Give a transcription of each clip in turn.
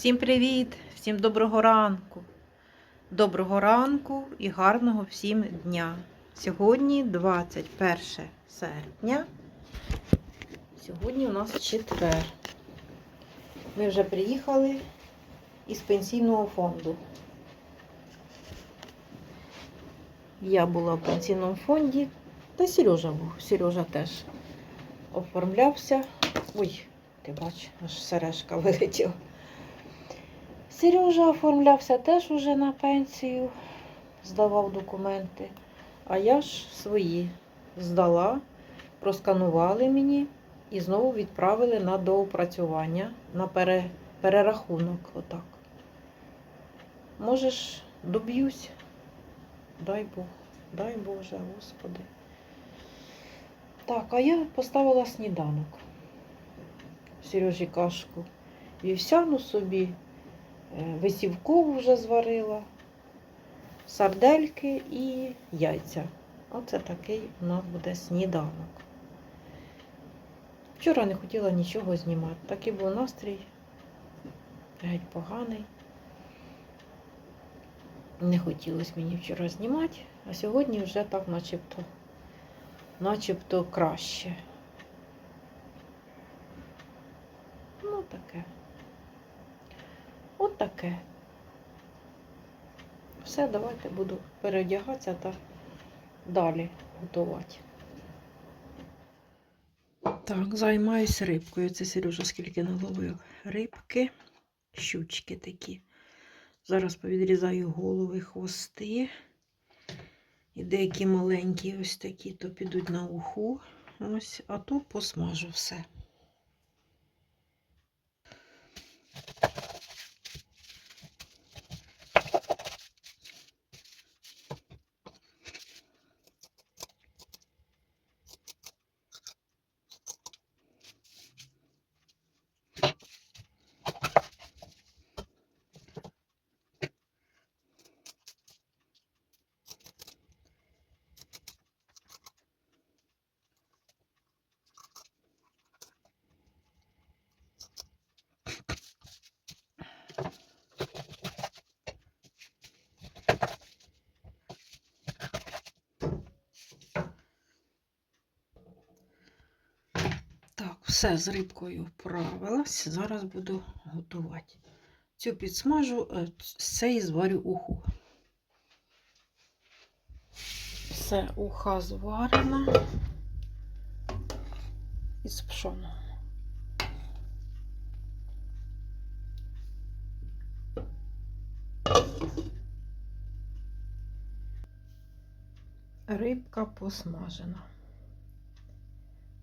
Всім привіт! Всім доброго ранку. Доброго ранку і гарного всім дня. Сьогодні 21 серпня. Сьогодні у нас четвер. Ми вже приїхали із пенсійного фонду. Я була в пенсійному фонді, та Сережа був. Сережа теж оформлявся. Ой, ти бач, аж сережка вилетіла. Сережа оформлявся теж уже на пенсію, здавав документи. А я ж свої здала, просканували мені і знову відправили на доопрацювання, на пере, перерахунок. Отак. Можеш, доб'юсь. Дай Бог, дай Боже, Господи. Так, а я поставила сніданок. Сережі кашку. Вівсяну собі. Е, Висівкову вже зварила, сардельки і яйця. Оце такий у нас буде сніданок. Вчора не хотіла нічого знімати. Такий був настрій. Геть поганий. Не хотілося мені вчора знімати, а сьогодні вже так начебто, начебто краще. Ну, таке. Таке. Все, давайте буду переодягатися та далі готувати. Так, займаюся рибкою. Це Сережа скільки наловив рибки, щучки такі. Зараз повідрізаю голови, хвости. І деякі маленькі ось такі, то підуть на уху. Ось, а то посмажу все. Так, все з рибкою вправилась. Зараз буду готувати. Цю підсмажу, е, з цієї зварю уху. Все, уха зварена із пшоном. Рибка посмажена.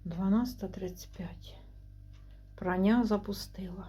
12.35. Прання запустила.